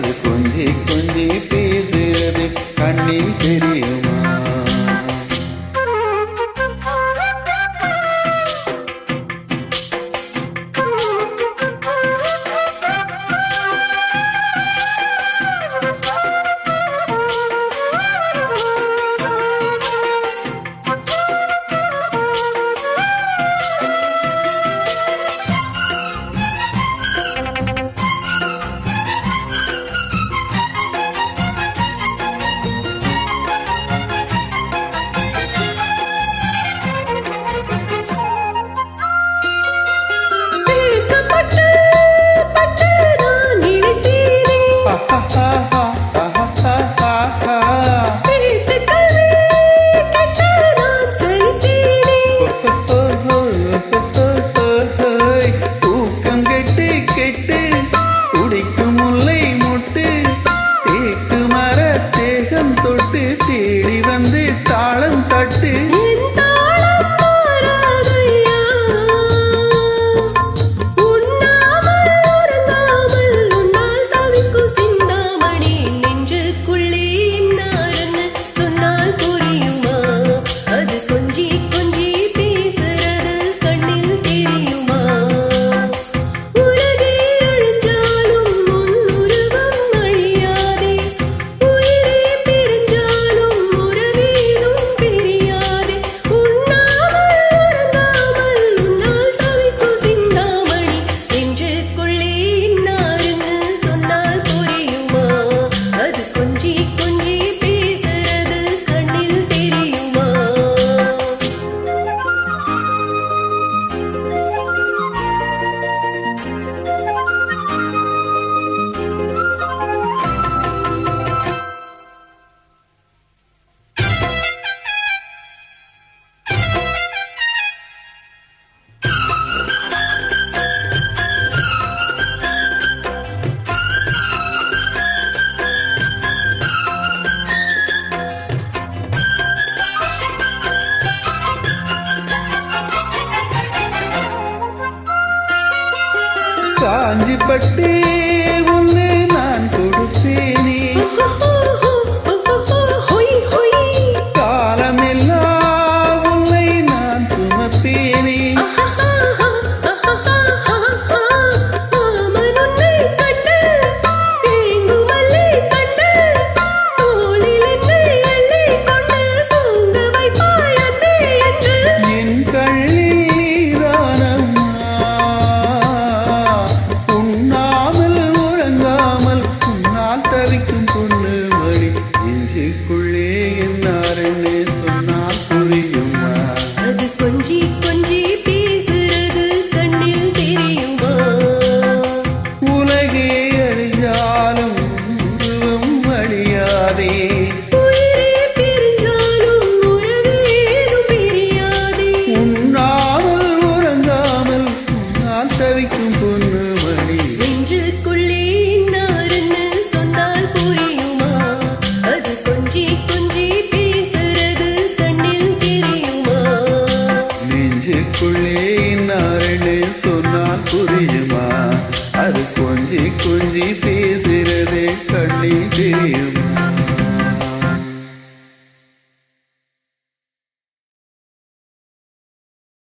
அது கொஞ்சி கொஞ்சி பேசுகிறது கண்ணில் தெரிய कांजी पट्टी। கொஞ்சி கொஞ்சி பேசுறது கண்ணில் தெரியுமா? உலகே அழிஞ்சாலும் உருவம் அழியாதே. தவிக்கும் போது கண்ணிதேவ